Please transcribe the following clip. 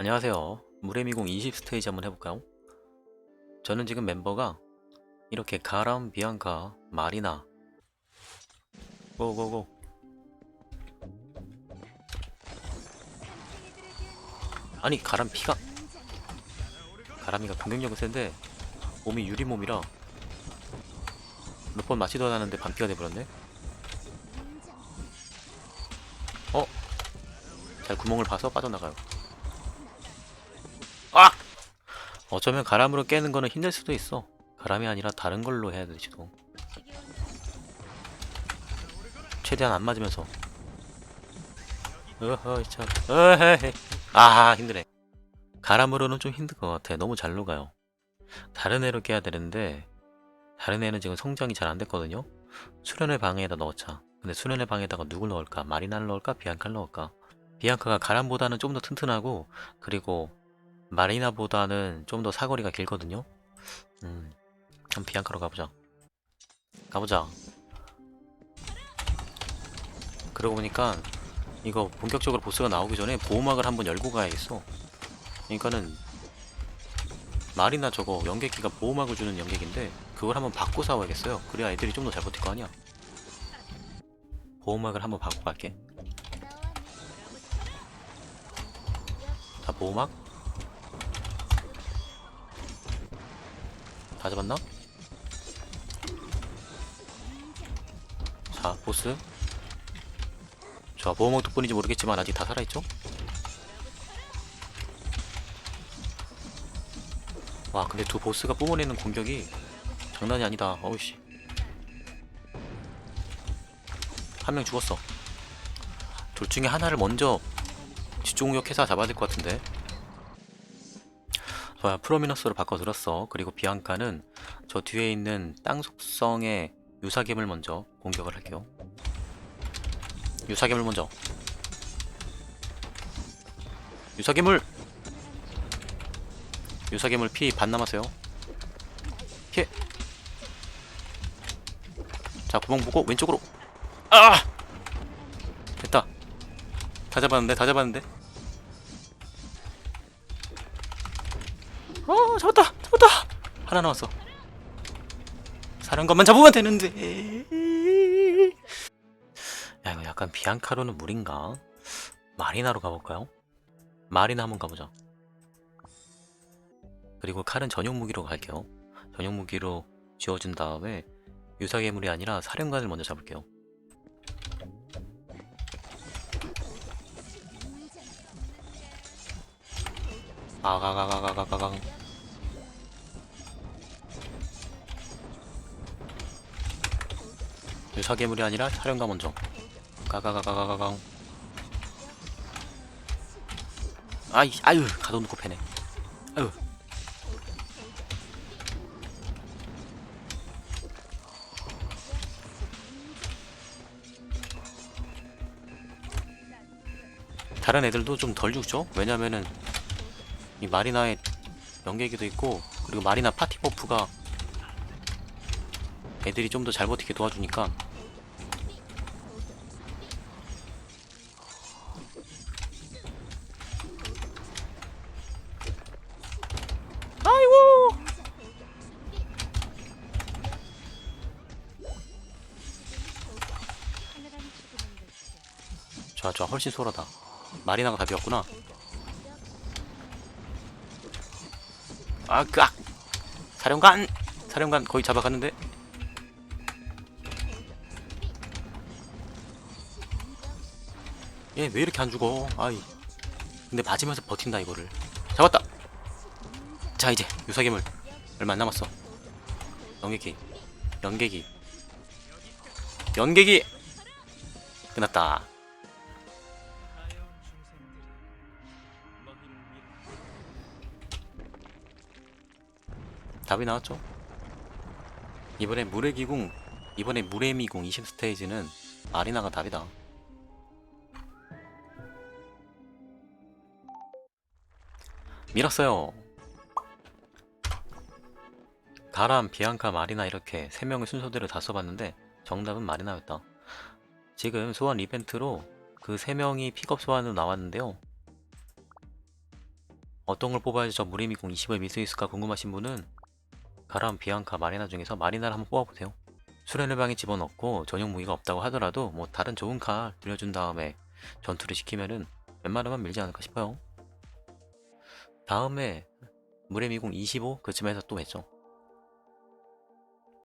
안녕하세요. 무레미공 20 스테이지 한번 해볼까요? 저는 지금 멤버가 이렇게 가람, 비앙카, 마리나 고고고 아니 가람 피가 가람이가 공격력은 센데 몸이 유리 몸이라 몇 번 맞지도 않았는데 반피가 돼버렸네 어? 잘 구멍을 봐서 빠져나가요 어쩌면 가람으로 깨는 거는 힘들 수도 있어. 가람이 아니라 다른 걸로 해야 될지도. 최대한 안 맞으면서. 어허, 참. 어헤헤. 아, 힘드네. 가람으로는 좀 힘들 것 같아. 너무 잘 녹아요. 다른 애로 깨야 되는데, 다른 애는 지금 성장이 잘 안 됐거든요? 수련의 방에다 넣었자. 근데 수련의 방에다가 누굴 넣을까? 마리나를 넣을까? 비앙카를 넣을까? 비앙카가 가람보다는 좀 더 튼튼하고, 그리고 마리나보다는 좀 더 사거리가 길거든요. 음, 그럼 비앙카로 가보자. 가보자. 그러고 보니까 이거 본격적으로 보스가 나오기 전에 보호막을 한번 열고 가야겠어. 그러니까는 마리나 저거 연계기가 보호막을 주는 연계기인데 그걸 한번 받고 싸워야겠어요. 그래야 애들이 좀 더 잘 버틸 거 아니야. 보호막을 한번 받고 갈게. 자, 보호막. 다 잡았나? 자, 보스. 자, 보호막 덕분인지 모르겠지만 아직 다 살아있죠? 와, 근데 두 보스가 뿜어내는 공격이 장난이 아니다. 어우씨. 한 명 죽었어. 둘 중에 하나를 먼저 집중공격해서 잡아야 될 것 같은데. 좋아, 프로미너스로 바꿔들었어. 그리고 비앙카는 저 뒤에 있는 땅 속성의 유사겜을 먼저 공격을 할게요. 유사겜을 먼저. 유사괴물! 유사괴물 피 반 남았어요. 피해! 자, 구멍 보고 왼쪽으로! 아! 됐다. 다 잡았는데, 다 잡았는데. 어, 잡았다! 잡았다! 하나 남았어. 사령관만 잡으면 되는데. 야, 이거 약간 비앙카로는 무리인가? 마리나로 가볼까요? 마리나 한번 가보자. 그리고 칼은 전용 무기로 갈게요. 전용 무기로 지워준 다음에 유사 괴물이 아니라 사령관을 먼저 잡을게요. 아가가가가가가강. 유사괴물이 아니라 사령관 먼저. 가가가가가강. 아이, 아유, 가둬놓고 패네. 아유. 다른 애들도 좀 덜 죽죠? 왜냐면은 이 마리나의 연계기도 있고 그리고 마리나 파티 버프가 애들이 좀 더 잘 버티게 도와주니까. 아이고! 좋아 훨씬 소라다. 마리나가 답이었구나 아, 그, 아! 사령관! 사령관 거의 잡아갔는데? 얘 왜 이렇게 안 죽어? 아이. 근데 맞으면서 버틴다, 이거를. 잡았다! 자, 이제, 유사괴물. 얼마 안 남았어. 연계기. 연계기. 연계기! 끝났다. 답이 나왔죠? 이번에 물의 기궁, 이번에 물의 미궁 20 스테이지는 아리나가 답이다. 밀었어요. 가람, 비앙카, 마리나 이렇게 세 명의 순서대로 다 써봤는데 정답은 마리나였다. 지금 소환 이벤트로 그세 명이 픽업 소환으로 나왔는데요. 어떤 걸 뽑아야지 저 무리미공 20을 밀 수 있을까 궁금하신 분은 가람, 비앙카, 마리나 중에서 마리나를 한번 뽑아보세요. 수련의 방에 집어넣고 전용 무기가 없다고 하더라도 뭐 다른 좋은 칼 들려준 다음에 전투를 시키면은 웬만하면 밀지 않을까 싶어요. 다음에 무레미공 25 그쯤에서 또 했죠.